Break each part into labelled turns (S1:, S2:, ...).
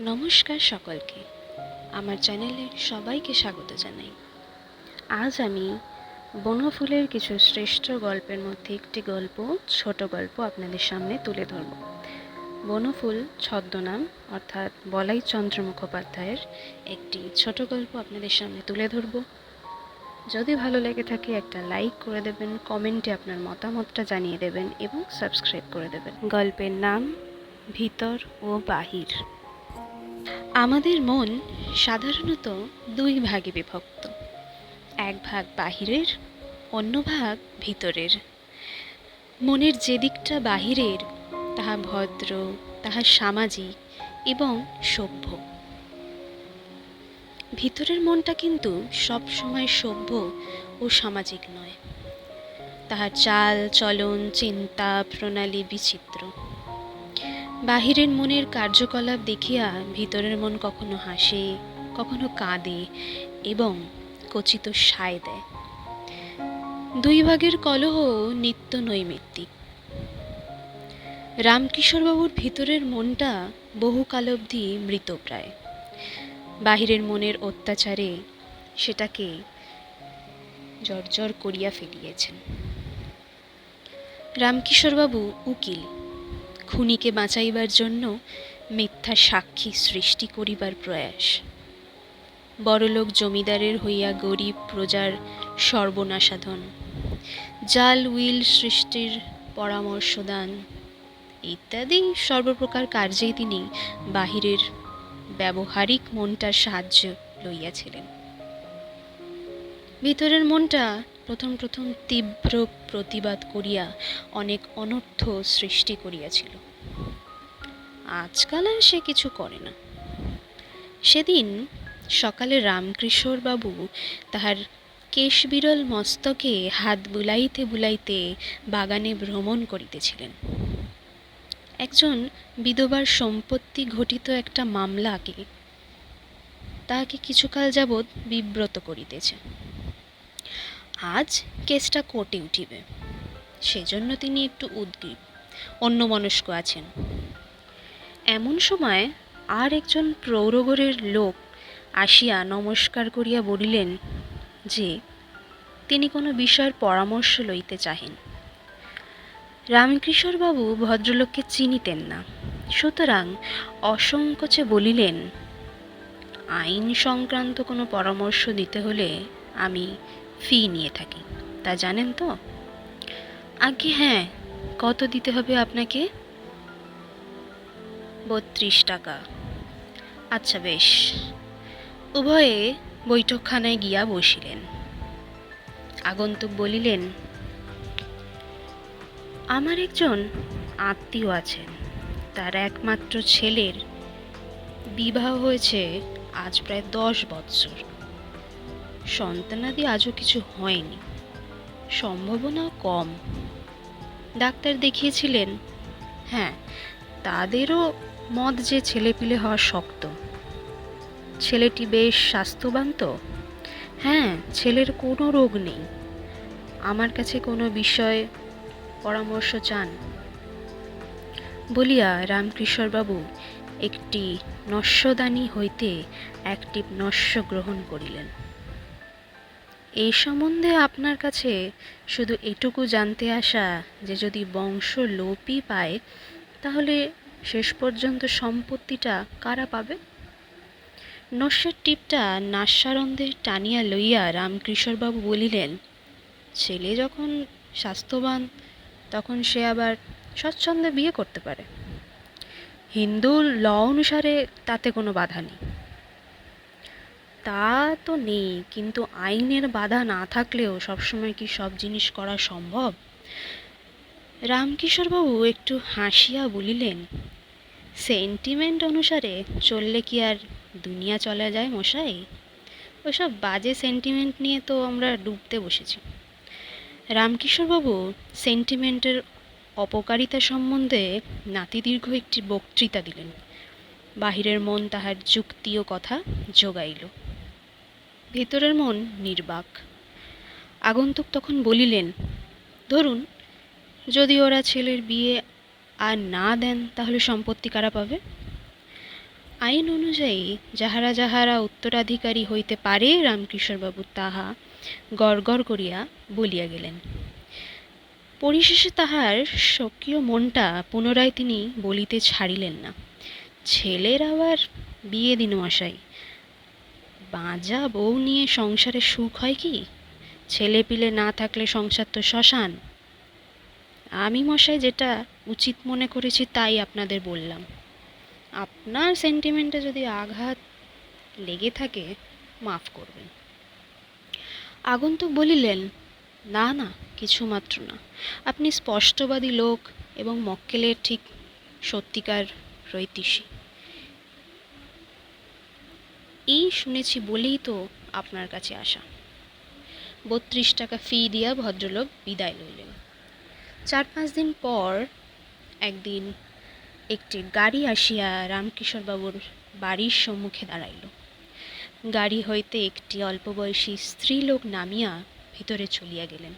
S1: নমস্কার সকলকে। আমার চ্যানেলে সবাইকে স্বাগত জানাই। আজ আমি বনফুলের কিছু শ্রেষ্ঠ গল্পের মধ্যে একটি গল্প, ছোট গল্প আপনাদের সামনে তুলে ধরব। বনফুল ছদ্মনাম, অর্থাৎ বলাই চন্দ্র মুখোপাধ্যায়ের একটি ছোট গল্প আপনাদের সামনে তুলে ধরব। যদি ভালো লেগে থাকে একটা লাইক করে দেবেন, কমেন্টে আপনার মতামতটা জানিয়ে দেবেন এবং সাবস্ক্রাইব করে দেবেন। গল্পের নাম, ভিতর ও বাহির। আমাদের মন সাধারণত দুই ভাগে বিভক্ত। এক ভাগ বাহিরের, অন্য ভাগ ভিতরের। মনের যে দিকটা বাহিরের, তাহা ভদ্র, তাহা সামাজিক এবং সভ্য। ভিতরের মনটা কিন্তু সব সময় সভ্য ও সামাজিক নয়। তাহার চাল, চলন, চিন্তা, প্রণালী, বিচিত্র। বাহিরের মনের কার্যকলাপ দেখিয়া ভিতরের মন কখনো হাসে, কখনো কাঁদে এবং কচিত সায় দেয়। দুই ভাগের কলহ নিত্য নৈমিত্তিক। রামকিশোরবাবুর ভিতরের মনটা বহুকাল অবধি মৃতপ্রায়। বাহিরের মনের অত্যাচারে সেটাকে জর্জর করিয়া ফেলিয়েছেন। রামকিশোরবাবু উকিল। খুনিকে বাঁচাইবার জন্য মিথ্যা সাক্ষী সৃষ্টি করিবার প্রয়াস। বড়লোক জমিদারের হইয়া গরিব প্রজার সর্বনাশাধন। জাল, উইল সৃষ্টির পরামর্শদান ইত্যাদি সর্বপ্রকার কার্যেই তিনি বাহিরের ব্যবহারিক মনটার সাহায্য লইয়াছিলেন। ভিতরের মনটা প্রথম প্রথম তীব্র প্রতিবাদ করিয়া অনেক অনর্থ সৃষ্টি করিয়াছিল। আজকাল আর সে কিছু করে না। সেদিন সকালে রামকৃষ্ণ বাবু তাহার কেশবিরল মস্তকে হাত বুলাইতে বুলাইতে বাগানে ভ্রমণ করিতেছিলেন। একজন বিধবার সম্পত্তি ঘটিত একটা মামলাকে তাহাকে কিছুকাল যাবৎ বিব্রত করিতেছে। আজ কেসটা কোর্টে উঠিবে। সেজন্য তিনি একটু উদ্গ্রীব, অন্যমনস্ক আছেন। এমন সময় আর একজন প্রৌরগরের লোক আসিয়া নমস্কার করিয়া বলিলেন, যে, তিনি কোনো বিষয়ের পরামর্শ লইতে চাহেন। রামকৃষ্ণবাবু ভদ্রলোককে চিনিতেন না। সুতরাং অসংকোচে বলিলেন, আইন সংক্রান্ত কোনো পরামর্শ দিতে হলে আমি ফি নিয়ে থাকি। তা জানেন তো? আগে হ্যাঁ কত দিতে হবে আপনাকে? বত্রিশ টাকা। আচ্ছা বেশ। উভয়ে বৈঠকখানায় গিয়া বসিলেন। আগন্তুক বলিলেন, আমার একজন আত্মীয় আছেন। তার একমাত্র ছেলের বিবাহ হয়েছে আজ প্রায় দশ বৎসর। সন্তানাদি আজও কিছু হয়নি। সম্ভাবনা কম। ডাক্তার দেখিয়েছিলেন হ্যাঁ তাদেরও মদ যে ছেলেপিলে হওয়া শক্ত। ছেলেটি বেশ স্বাস্থ্যবান তো? হ্যাঁ ছেলের কোনো রোগ নেই। আমার কাছে কোনো বিষয়ে পরামর্শ চান? বলিয়া রামকৃষ্ণবাবু একটি নস্যদানি হইতে একটি নস্য গ্রহণ করিলেন। এই সম্বন্ধে আপনার কাছে শুধু এটুকু জানতে আসা যে যদি বংশ লোপই পায়, তাহলে শেষ পর্যন্ত সম্পত্তিটা কারা পাবে? নস্যের টিপটা নাস্যারন্ধে টানিয়া লইয়া রামকৃষ্ণবাবু বলিলেন, ছেলে যখন স্বাস্থ্যবান, তখন সে আবার স্বচ্ছন্দে বিয়ে করতে পারে। হিন্দু ল অনুসারে তাতে কোনো বাধা নেই। তা তো নেই, কিন্তু আইনের বাধা না থাকলেও সবসময় কি সব জিনিস করা সম্ভব? রামকিশোরবাবু একটু হাসিয়া বলিলেন সেন্টিমেন্ট অনুসারে চললে কি আর দুনিয়া চলা যায় মশাই? ওসব বাজে সেন্টিমেন্ট নিয়ে তো আমরা ডুবতে বসেছি। রামকিশোরবাবু সেন্টিমেন্টের অপকারিতা সম্বন্ধে নাতিদীর্ঘ একটি বক্তৃতা দিলেন। বাহিরের মন তাহার যুক্তি ও কথা যোগাইল। ভেতরের মন নির্বাক। আগন্তুক তখন বলিলেন, ধরুন, যদি ওরা ছেলের বিয়ে আর না দেন, তাহলে সম্পত্তি কারা পাবে? আইন অনুযায়ী যাহারা যাহারা উত্তরাধিকারী হইতে পারে রামকিশোরবাবু তাহা গড় গড় করিয়া বলিয়া গেলেন। পরিশেষে তাহার স্বকীয় মনটা পুনরায় তিনি বলিতে ছাড়িলেন না। ছেলের আবার বিয়ে দিন মশাই বাঁজা বউ নিয়ে সংসারে সুখ হয় কি? ছেলে পিলে না থাকলে সংসার তো শ্মশান। আমি মশাই যেটা উচিত মনে করেছি তাই আপনাদের বললাম। আপনার সেন্টিমেন্টে যদি আঘাত লেগে থাকে, মাফ করবেন। আগন্তুক বলিলেন, না না কিছুমাত্র না। আপনি স্পষ্টবাদী লোক এবং মক্কেলের ঠিক সত্যিকার রৈতিষী। এই শুনেছি বলেই তো আপনার কাছে আসা। বত্রিশ টাকা ফি দিয়া ভদ্রলোক বিদায় লইলেন। চার পাঁচ দিন পর একদিন একটি গাড়ি আসিয়া রামকিশোরবাবুর বাড়ির সম্মুখে দাঁড়াইল। গাড়ি হইতে একটি অল্পবয়সী স্ত্রীলোক নামিয়া ভিতরে চলিয়া গেলেন।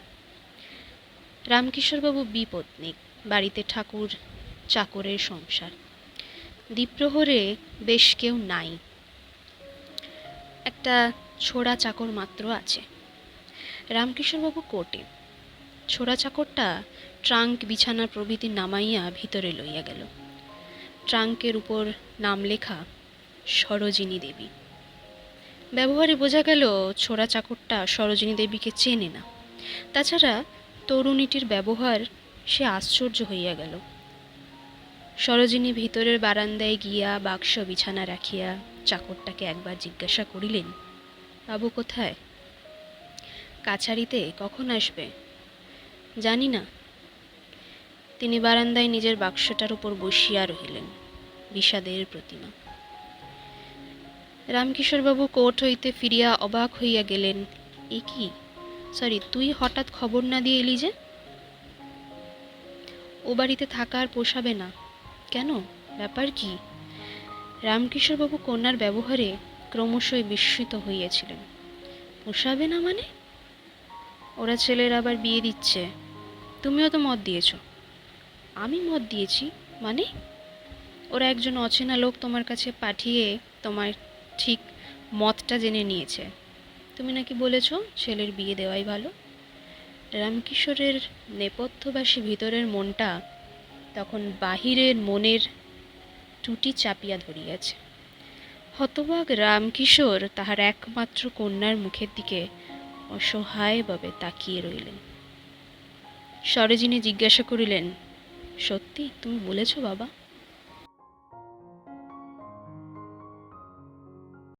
S1: রামকিশোরবাবু বিপত্নিক বাড়িতে ঠাকুর চাকরের সংসার। দ্বীপ্রহরে বেশ কেউ নাই। একটা ছোড়া চাকর মাত্র আছে। রামকিশোরবাবু কোর্টে ছোড়া চাকরটা ট্রাঙ্ক বিছানা প্রভৃতি নামাইয়া ভিতরে লইয়া গেল। ট্রাঙ্কের উপর নাম লেখা, সরোজিনী দেবী। ব্যবহারে বোঝা গেল, ছোড়া চাকরটা সরোজিনী দেবীকে চেনে না। তাছাড়া তরুণীটির ব্যবহার সে আশ্চর্য হইয়া গেল। সরোজিনী ভিতরের বারান্দায় গিয়া বাক্স বিছানা রাখিয়া চাকরটাকে একবার জিজ্ঞাসা করিলেন, বাবু কোথায়? কাছারিতে কখন আসবে? জানি না। তিনি বারান্দায় নিজের বাক্সটার উপর বসিয়া রহিলেন, বিষাদের প্রতিমা। রামকিশোরবাবু কোর্ট হইতে ফিরিয়া অবাক হইয়া গেলেন, এ কি? সরি, তুই হঠাৎ খবর না দিয়ে এলি যে? ও বাড়িতে থাকা আর পোষাবে না। কেন? ব্যাপার কি? রামকিশোরবাবু কন্যার ব্যবহারে ক্রমশই বিস্মিত হইয়াছিলেন। পোষাবে না মানে? ওরা ছেলের আবার বিয়ে দিচ্ছে। তুমিও তো মত দিয়েছ। আমি মত দিয়েছি মানে? ওরা একজন অচেনা লোক তোমার কাছে পাঠিয়ে তোমার ঠিক মতটা জেনে নিয়েছে। তুমি নাকি বলেছ ছেলের বিয়ে দেওয়াই ভালো? রামকিশোরের নেপথ্যবাসী ভিতরের মনটা তখন বাহিরের মনের টুটি চাপিয়া ধরিয়াছে। হতবাক রামকিশোর তাহার একমাত্র কন্যার মুখের দিকে অসহায়ভাবে তাকিয়ে রইলেন। সরেজিনী জিজ্ঞাসা করিলেন, সত্যি তুমি বলেছ বাবা?